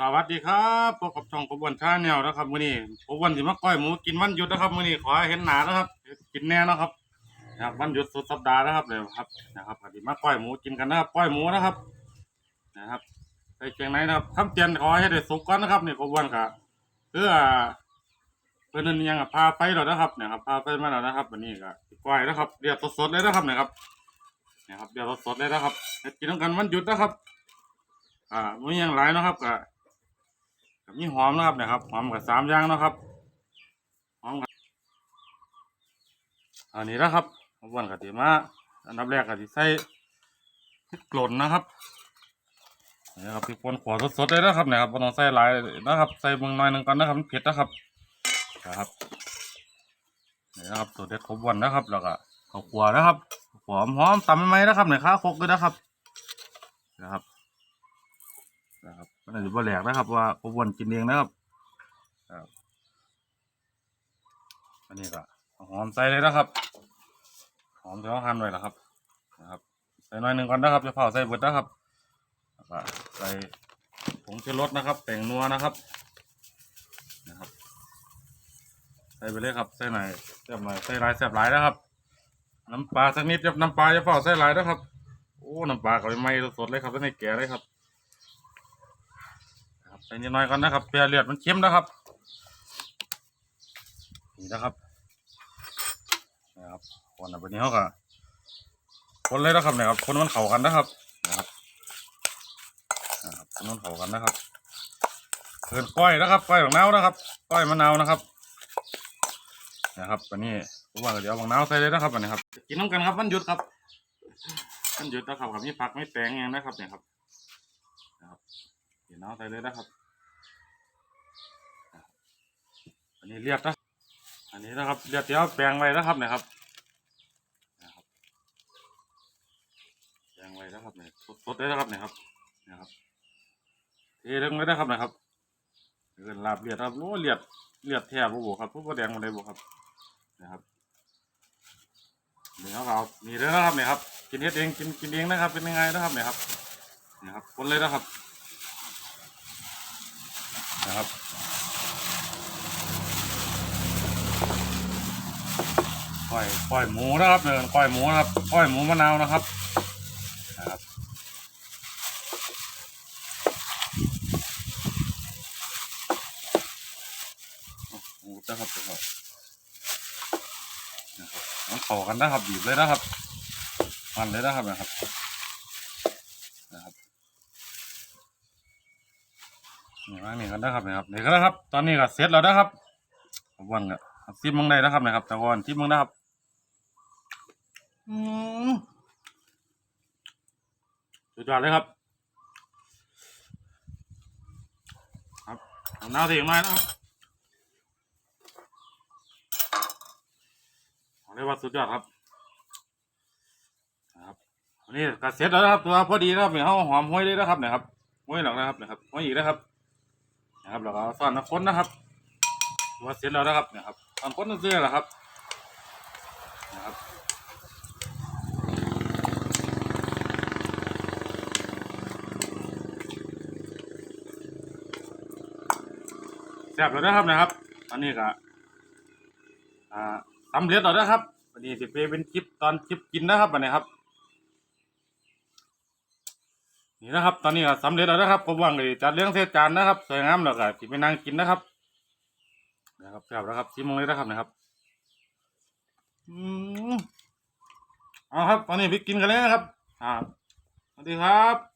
สวัสดีครับพบกับช่องกบวนชาแนลนะครับมื้อนี้กบวนสิมาก้อยหมูกินวันหยุดนะครับมื้อนี้ขอให้เห็นหนานะครับ กินแน่นะครับนะครับวันหยุดสุดสัปดาห์นะครับเดี๋ยวครับนะครับสิมาก้อยหมูกินกันนะครับก้อยหมูนะครับ นะครับใส่เกียงไหนนะครับทำเตียนขอให้ได้สุกก่อนนะครับนี่กบวนก็เพื่อเพื่อนนยังพาไปแล้วนะครับเนี่ยครับพาไปมาแล้วนะครับวันนี้ก็ก้อยนะครับเรียบสดๆเลยนะครับเนี่ยครับเนี่ยครับเรียบสดๆเลยนะครับกินกันวันหยุดนะครับ อ่ามีอย่างไรเนะครับก็ ก็มีหอมนะครับเนะครับหอมกับสามอย่างนะครับหอมกับอันนี้นะครับวันกติมาอันดับแรกกติใส่พริกป่นนะครับนี่ครับพริกป่นขวดสดๆเลยนะครับเนะครับบ่ต้องใส่หลายนะครับ ใส่เบิ่งน่อยหนึงก่อนนะครับเผ็ดนะครับนะครับนี่นะครับตัวเด็ดของวันนะครับ แล้วก็ข้าวขัวนะครับหอมหอมตำใหม่ๆนะครับเนี่ยข้าวคกด้วยนะครับ นะครับนะครับ มันอาจจะบ่แหลกนะครับ ว่าผมวนกินเองนะครับครับอันนี้ก็หอมใส่เลยนะครับ หอมจะต้องหั่นไว้ล้วครับนะครับ ใส่น่อยหนึ่งก่อนนะครับจะเผาใส่เบิดนะครับแล้วก็ใส่ผงชูรสนะครับแต่งนัวนะครับนะครับ ใส่ไปเลยครับใส่หน่อยแซ่บหน่อยใส่หลายแซ่บหลายนะครับ น้ำปลาสักนิดครับน้ำปลาจะเผาใส่หลายนะครับโอ้น้ำปลาก็ไม่สดเลยครับในแก่เลยครับ ใส่นิดหน่อยก่อนนะครับเปรียเลือดมันเค็มนะครับ นี่นะครับนะครับคนอะวันนี้เขาก็คนเลยนะครับเนี่ยครับคนมันเข่ากันนะครับนะครับนะครับคนมันเข่ากันนะครับเกินก้อยนะครับก้อยบางนาวนะครับก้อยมะนาวนะครับนะครับวันนี้ผมว่าเดี๋ยวบางนาวใส่เลยนะครับวันนี้ครับกินน้ำกันครับวันหยุดครับวันหยุดนะครับกับมีผักไม่แตงอย่างนะครับเนี่ยครับ กินน้ำใส่เลยนะครับ อันนี้เรียบนะ อันนี้นะครับเรียบเดี๋ยวแปลงไว้นะครับนะครับนะครับแปลงไว้นะครับเนี่ยสดๆเลยนะครับเนี่ยครับนะครับเทลงเลยนะครับนะครับเกินลาบเลียดครับโอ้เลียดเลียดแทบบุบครับพวกแดงมาเลยบุครับนะครับนี่ครับเอานี่เลยนะครับเนี่ยครับ กินเฮ็ดเองกินกินเองนะครับเป็นยังไงนะครับเนี่ยครับเนี่ยครับคนเลยนะครับ นะครับก้อยก้อยหมูนะครับเนินก้อยหมูนะครับก้อยหมูมะนาวนะครับนะครับหมูนะครับนนะครับต้องเข้ากันนะครับบีบเลยนะครับมันเลยนะครับนะครับ นี่วางนี่กันนะครับนะครับนี่ก็นะครับ ตอนนี้ก็เสร็จแล้วนะครับวันก็ซิมมึงได้นะครับนะครับต่ก่อนซิมมึงนะครับอืมสุดยอดเลยครับ ครับเอาหน้าสีมานะครับเอาเรียกว่าสุดยอดครับนะครับอันนี้ก็เสร็จแล้วนะครับตัวพอดีนะครับเนี่ยเขาหอมห้วยเลยนะครับนี่ยครับห้วยหลังนะครับนะครับห้วยอีกนะครับ นะครับแล้วก็เอาซ่อนน้ำข้นนะครับตัวเสร็จแล้วนะครับเนี่ยครับซ่อนข้นเสื้อแหละครับนะครับแซ่บแล้วนะครับนะครับ อันนี้ก็อ่าสำเร็จแล้วนะครับวันนี้สิเป็นคลิปตอนคลิปกินนะครับวันนี้ครับ นี่นะครับ ตอนนี้ก็สำเร็จแล้วนะครับผมวางเลยจัดเลี้ยงเศษจานนะครับสวยงามแล้วก็สิไปนั่งกินนะครับนะครับแซ่บแล้วครับชิมลงเลยนะครับนะครับอืมเอาครับตอนนี้ไปกินกันเลยนะครับ อ่าสวัสดีครับ